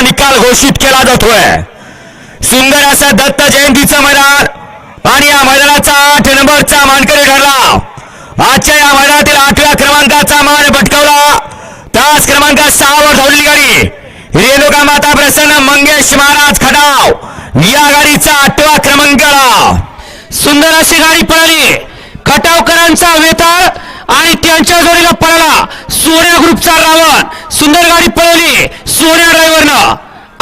निकाल घोषित केला जातोय. सुंदर असा दत्त जयंतीचं मैदान आणि या मैदानाचा आठ नंबरचा मानकरी ठरला. आजच्या या मैदानातील आठव्या क्रमांकाचा मान पटकावला. त्याच क्रमांकात सहावर धावलेली गाडी. रेणुका माता प्रसन्न मंगेश महाराज खटाव. या गाडीचा आठवा क्रमांकाला सुंदर अशी गाडी पळाली. खटावकरांचा वेताळ आणि त्यांच्या जोडीला पळाला. सोन्या ग्रुपचा रावण. सुंदर गाडी पळवली सोन्या ड्रायव्हरनं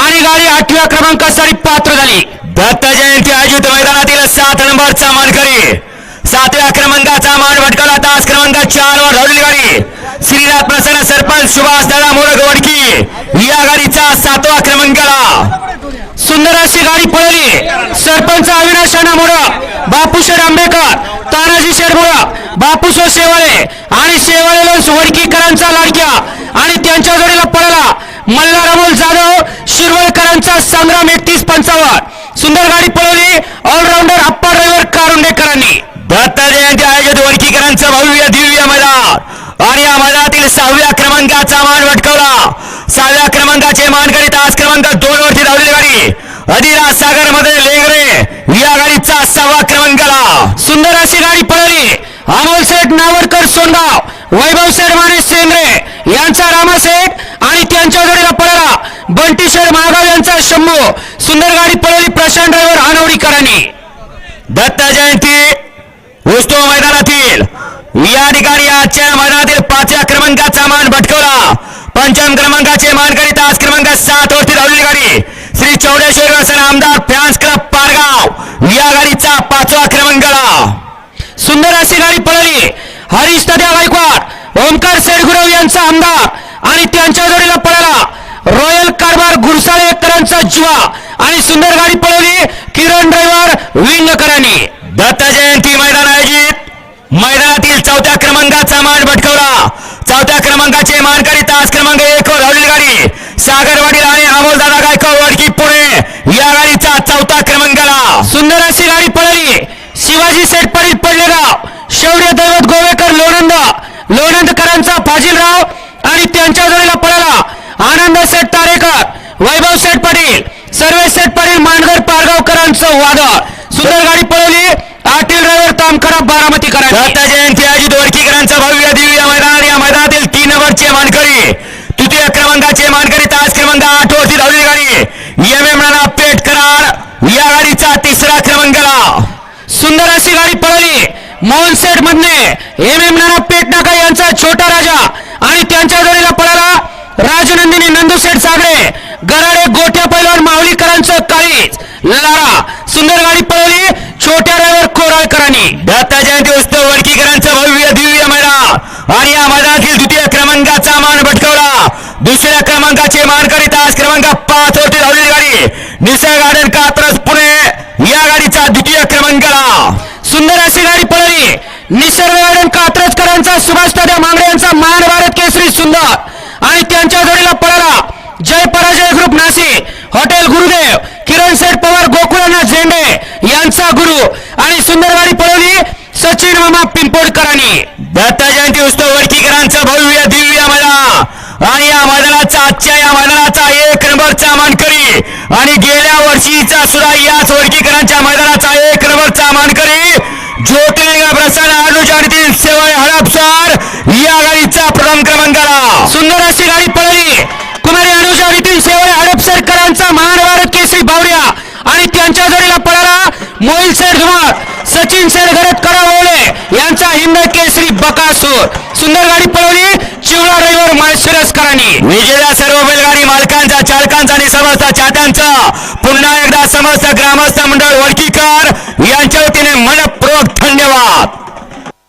आणि गाडी आठव्या क्रमांकासाठी पात्र झाली. दत्त जयंती आयोजित मैदानातील सात नंबरचा मानकरी. सातव्या क्रमांकाचा मान भटकवला. तास क्रमांक चार वर धावलेली गाडी. श्रीनाथ प्रसन्न सरपंच सुभाष दादा मोरग वडकी. या गाडीचा सातवा क्रमांकाला सुंदर अशी गाडी पळली. सरपंच अविनाश अण्णा मोडक बापूशेठ आंबेकर तानाजी शेठ मोडक बापूसो शेवाळे आणि शेवाळे वडकीकरांचा लाडक्या. आणि त्यांच्या जोडीला पळ मल्हार अमोल जाधव शिरवळकरांचा संग्राम एकतीस पंचावन्न. सुंदर गाडी पळवली ऑलराऊंडर अप्पा ड्रायव्हर कारुंडेकरांनी. दत्त जयंती आयोजित वडकीकरांचं भव्य दिव्य मैदान. आणि या मैदानातील सहाव्या क्रमांकाचा मान भटकवला. सहाव्या क्रमांकाचे मानकरी तास क्रमांक दोन वरती धावलेली गाडी. अधिराज सागरमध्ये लेंगरे या गाडीचा सहावा क्रमांकाला सुंदर अशी गाडी पळवली. अमोल शेठ नावडकर सोनगाव. वैभव शेठ माने सेंद्रे यांचा रामाशेठ आणि यांच्या जोडीला पळाला. बंटी शेठ माळगाव यांचा शंभू. सुंदर गाडी पळवली प्रशांत ड्रायव्हर आनवडीकरांनी. दत्त जयंती उत्सव मैदानातील. या ठिकाणी आजच्या मैदानातील पाचव्या क्रमांकाचा मान भटकवला. पंचम क्रमांकाचे मानकरी तास क्रमांक सात वरती धावलेली गाडी. श्री चौडेश्वर सर आमदार फॅन्स क्लब पारगाव. या गाडीचा पाचवा क्रमांक सुंदर अशी गाडी पळवली. हरीश तद्या गायकवाड. ओमकार शेडगुरव यांचा आमदार आणि त्यांच्या जोडीला पळाला रॉयल कारभार आणि सुंदर गाडी पळवली किरण ड्रायव्हर विंगकरांनी दत्त जयंती मैदान आयोजित. मैदानातील चौथ्या क्रमांकाचा मान भटकवला. चौथ्या क्रमांकाचे मानकरी तास क्रमांक एक वर गाडी. सागरवाडी आणि अमोलदादा गायकवाड वडकी पुणे. या गाडीचा चौथा क्रमांकाला. सुंदर अशी गाडी पळाली शिवाजी सेठ पडलेराव पडलेगाव शौर्य दैवत गोवेकर लोणंद. लोणंदकरांचा फाजीलराव आणि त्यांच्या जोडीला पळाला आनंद सेठ तारेकर वैभव सेठ पाटील सर्वे सेठ पाटील मानगर पारगावकरांचं वादळ सुंदर गाडी पळवली. आटील ड्रायव्हर तामखरा बारामतीकरांची दत्त जयंती आयोजित वडकीकरांचं भव्य दिव्य मैदान या मैदानातील तीन नंबरचे मानकरी तृतीय क्रमांकाचे मानकरी तास क्रमांक आठ वरती धावलेली गाडी. एम एम करार या गाडीचा तिसरा क्रमांकाला सुंदर अशी गाडी पळवली. मोहन सेठ मधने. एम एम नाना पेटनाका यांचा छोटा राजा. आणि त्यांच्या जोडीला पळाला राजनंदिनी नंदू सेठ सागरे गराडे गोठ्या पैलवान माऊलीकरांचं काळीज. लारा सुंदर गाडी पळवली छोट्या ड्रायव्हर कोराळकरांनी. दत्ता जयंती उत्सव वडकीकरांचा भव्य दिव्य मैदान. आणि या मैदानातील द्वितीय क्रमांकाचा मान भटकवला. दुसऱ्या क्रमांकाचे मान करीत तास क्रमांक पाच वरती धावलेली गाडी. निसर्ग गार्डन कात्रज पुणे? या गाडीचा द्वितीय क्रमांकाला सुंदर अशी गाडी पळवली. निसर्ग गार्डन कात्रजकरांचा सुभाष तात्या मांगडे यांचा मान यांचा गुरु आणि सुंदरवाडी पळवली सचिन मामा पिंपोडकरांनी दत्ता जयंती उत्सव वडकीकरांचं भव्य दिव्य मैदान आणि या मैदानाचा आजच्या या मैदानाचा एक नंबरचा मानकरी आणि गेल्या वर्षीचा सुद्धा याच वडकीकरांच्या मैदानाचा एक नंबरचा मानकरी ज्योतिर्लिंग प्रसन्न अनुज आणि तीन सेवळ हडपसर या गाडीचा प्रथम क्रमांकाला सुंदर अशी गाडी पळवली कुमारी अनुजा नितीन शेवळे हडपसरकरांचा महाभारत केसरी बावड्या आणि त्यांच्या जोडीला पळाला मोहिल शेठ धुमाळ सचिन शेठ घरत करावळे यांचा हिंद केसरी बकासूर सुंदर गाडी पळवली. चिवळा रविवार माळशिरसकरांनी विजेता सर्व बैलगाडी मालकांचा चालकांचा आणि सर्व